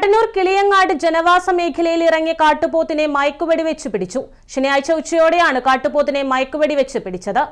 മട്ടന്നൂർ കിളിയങ്ങാട് ജനവാസ മേഖലയിൽ ഇറങ്ങിയ കാട്ടുപോത്തിനെ മയക്കുവെടി വെച്ച് പിടിച്ചു. ശനിയാഴ്ച ഉച്ചയോടെയാണ് കാട്ടുപോത്തിനെ മയക്കുവെടി വെച്ച് പിടിച്ചത്.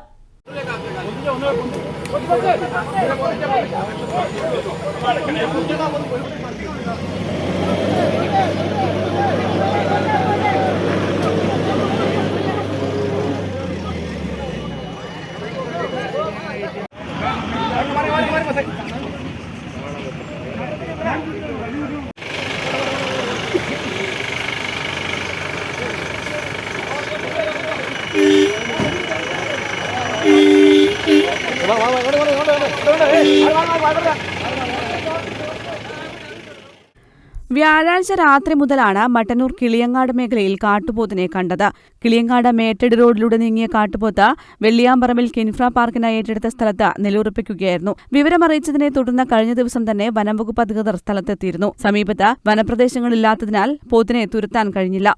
വ്യാഴാഴ്ച രാത്രി മുതലാണ് മട്ടന്നൂർ കിളിയങ്ങാട് മേഖലയിൽ കാട്ടുപോത്തിനെ കണ്ടത്. കിളിയങ്ങാട് മേട്ടടി റോഡിലൂടെ നീങ്ങിയ കാട്ടുപോത്ത് വെള്ളിയാമ്പറമ്പിൽ കിൻഫ്ര പാർക്കിനായി ഏറ്റെടുത്ത സ്ഥലത്ത് നിലയുറപ്പിക്കുകയായിരുന്നു. വിവരമറിയിച്ചതിനെ തുടർന്ന് കഴിഞ്ഞ ദിവസം തന്നെ വനംവകുപ്പ് അധികൃതർ സ്ഥലത്തെത്തിയിരുന്നു. സമീപത്ത് വനപ്രദേശങ്ങളില്ലാത്തതിനാൽ പോത്തിനെ തുരത്താൻ കഴിഞ്ഞില്ല.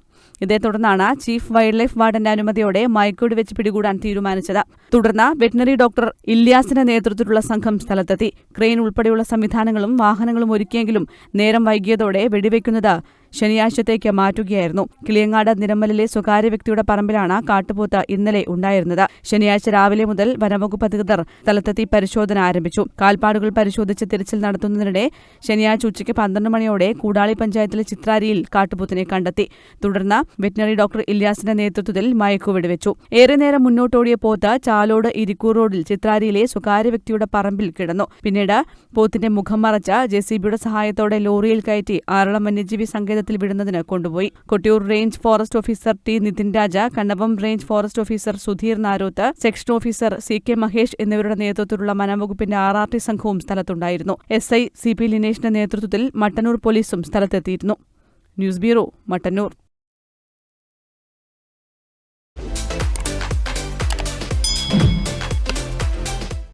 ഇതേ തുടർന്നാണ് ചീഫ് വൈൽഡ് ലൈഫ് വാർഡന്റെ അനുമതിയോടെ മയക്കോട് വെച്ച് പിടികൂടാൻ തീരുമാനിച്ചത്. തുടർന്ന് വെറ്റിനറി ഡോക്ടർ ഇല്യാസിന്റെ നേതൃത്വത്തിലുള്ള സംഘം സ്ഥലത്തെത്തി. ക്രെയിൻ ഉൾപ്പെടെയുള്ള സംവിധാനങ്ങളും വാഹനങ്ങളും ഒരുക്കിയെങ്കിലും നേരം വൈകിയതോടെ വെടിവെക്കുന്നത് ശനിയാഴ്ചത്തേക്ക് മാറ്റുകയായിരുന്നു. കിളിയങ്ങാട് നിരമ്മലിലെ സ്വകാര്യ വ്യക്തിയുടെ പറമ്പിലാണ് കാട്ടുപോത്ത് ഇന്നലെ ഉണ്ടായിരുന്നത്. ശനിയാഴ്ച രാവിലെ മുതൽ വനംവകുപ്പ് അധികൃതർ സ്ഥലത്തെത്തി പരിശോധന ആരംഭിച്ചു. കാൽപ്പാടുകൾ പരിശോധിച്ച് തിരച്ചിൽ നടത്തുന്നതിനിടെ ശനിയാഴ്ച ഉച്ചയ്ക്ക് പന്ത്രണ്ട് മണിയോടെ കൂടാളി പഞ്ചായത്തിലെ ചിത്രാരിയിൽ കാട്ടുപോത്തിനെ കണ്ടെത്തി. തുടർന്ന് വെറ്റിനറി ഡോക്ടർ ഇല്യാസിന്റെ നേതൃത്വത്തിൽ മയക്കു വെടിവെച്ചു ഏറെ നേരം മുന്നോട്ടോടിയ പോത്ത് ചാലോട് ഇരിക്കൂർ റോഡിൽ ചിത്രാരിയിലെ സ്വകാര്യ വ്യക്തിയുടെ പറമ്പിൽ കിടന്നു. പിന്നീട് പോത്തിന്റെ മുഖം മറച്ച് ജെസിബിയുടെ സഹായത്തോടെ ലോറിയിൽ കയറ്റി ആറളം വന്യജീവി സങ്കേതത്തിൽ വിടുന്നതിന് കൊണ്ടുപോയി. Kottiyoor range forest officer T Nithin Raja Kannavam range forest officer Sudheer Naroth section officer C K Mahesh എന്നിവരുടെ നേതൃത്വത്തിലുള്ള വനംവകുപ്പിന്റെ ആർ ആർ ടി സംഘവും സ്ഥലത്തുണ്ടായിരുന്നു. എസ് ഐ സി പി ലിനേഷിന്റെ നേതൃത്വത്തിൽ മട്ടന്നൂർ പോലീസും സ്ഥലത്തെത്തിയിരുന്നു. News bureau Mattannur.